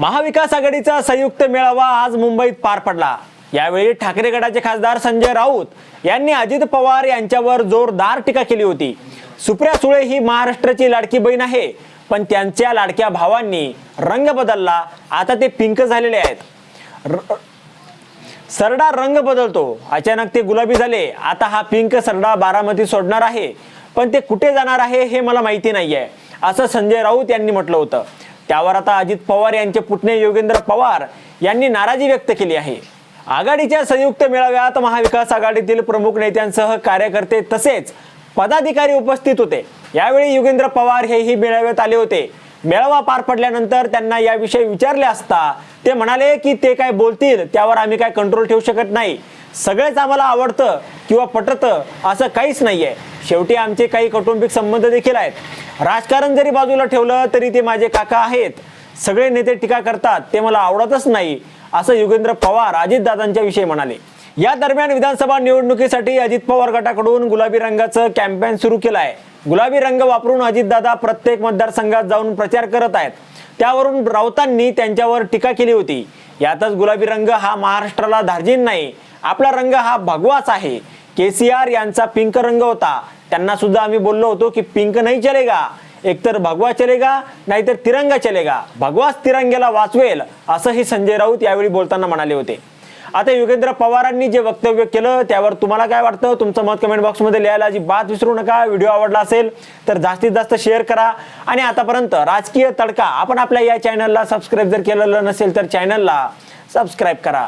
महाविकास आघाडीचा संयुक्त मेळावा आज मुंबईत पार पडला. यावेळी ठाकरे गटाचे खासदार संजय राऊत यांनी अजित पवार यांच्यावर जोरदार टीका केली होती. सुप्रिया सुळे ही महाराष्ट्राची लाडकी बहीण आहे पण त्यांच्या लाडक्या भावांनी रंग बदलला. आता ते पिंक झालेले आहेत. सरडा रंग बदलतो. अचानक ते गुलाबी झाले. आता हा पिंक सरडा बारामती सोडणार आहे. पण ते कुठे जाणार आहे हे मला माहिती नाहीये असं संजय राऊत यांनी म्हटलं होतं. त्यावर आता अजित पवार यांचे पुतणे योगेंद्र पवार यांनी नाराजी व्यक्त केली आहे. आघाडीच्या संयुक्त मेळाव्यात महाविकास आघाडीतील प्रमुख नेत्यांसह कार्यकर्ते तसेच पदाधिकारी उपस्थित होते. यावेळी योगेंद्र पवार हेही मेळाव्यात आले होते. मेळावा पार पडल्यानंतर त्यांना याविषयी विचारले असता ते म्हणाले की ते काय बोलतील त्यावर आम्ही काय कंट्रोल ठेवू शकत नाही. सगळेच आम्हाला आवडतं किंवा पटतं असं काहीच नाहीये. शेवटी आमचे काही कौटुंबिक संबंध देखील आहेत. राजकारण जरी बाजूला ठेवलं तरी ते माझे काका आहेत. सगळे नेते टीका करतात ते मला आवडतच नाही असं योगेंद्र पवार अजितदादांच्या विषयी म्हणाले. या दरम्यान विधानसभा निवडणुकीसाठी अजित पवार गटाकडून गुलाबी रंगाचं कॅम्पेन सुरू केलं आहे गुलाबी रंग वापरून अजितदादा प्रत्येक मतदारसंघात जाऊन प्रचार करत आहेत. त्यावरून राऊतांनी त्यांच्यावर टीका केली होती. यातच गुलाबी रंग हा महाराष्ट्राला धार्जिन नाही. आपला रंग हा भगवाच आहे. केसीआर यांचा पिंक रंग होता. त्यांना सुद्धा आम्ही बोललो होतो की पिंक नाही चलेगा. एकतर भगवा चलेगा नाहीतर तिरंगा चलेगा. भगवाच तिरंग्याला वाचवेल असंही संजय राऊत यावेळी बोलताना म्हणाले होते. आता योगेंद्र पवारांनी जे वक्तव्य केलं त्यावर तुम्हाला काय वाटतं? तुमचं मत कमेंट बॉक्समध्ये लिहायला अजिबात विसरू नका. व्हिडिओ आवडला असेल तर जास्तीत जास्त शेअर करा. आणि आतापर्यंत राजकीय तडका आपण आपल्या या चॅनलला सबस्क्राईब जर केलेलं नसेल तर चॅनलला सबस्क्राईब करा.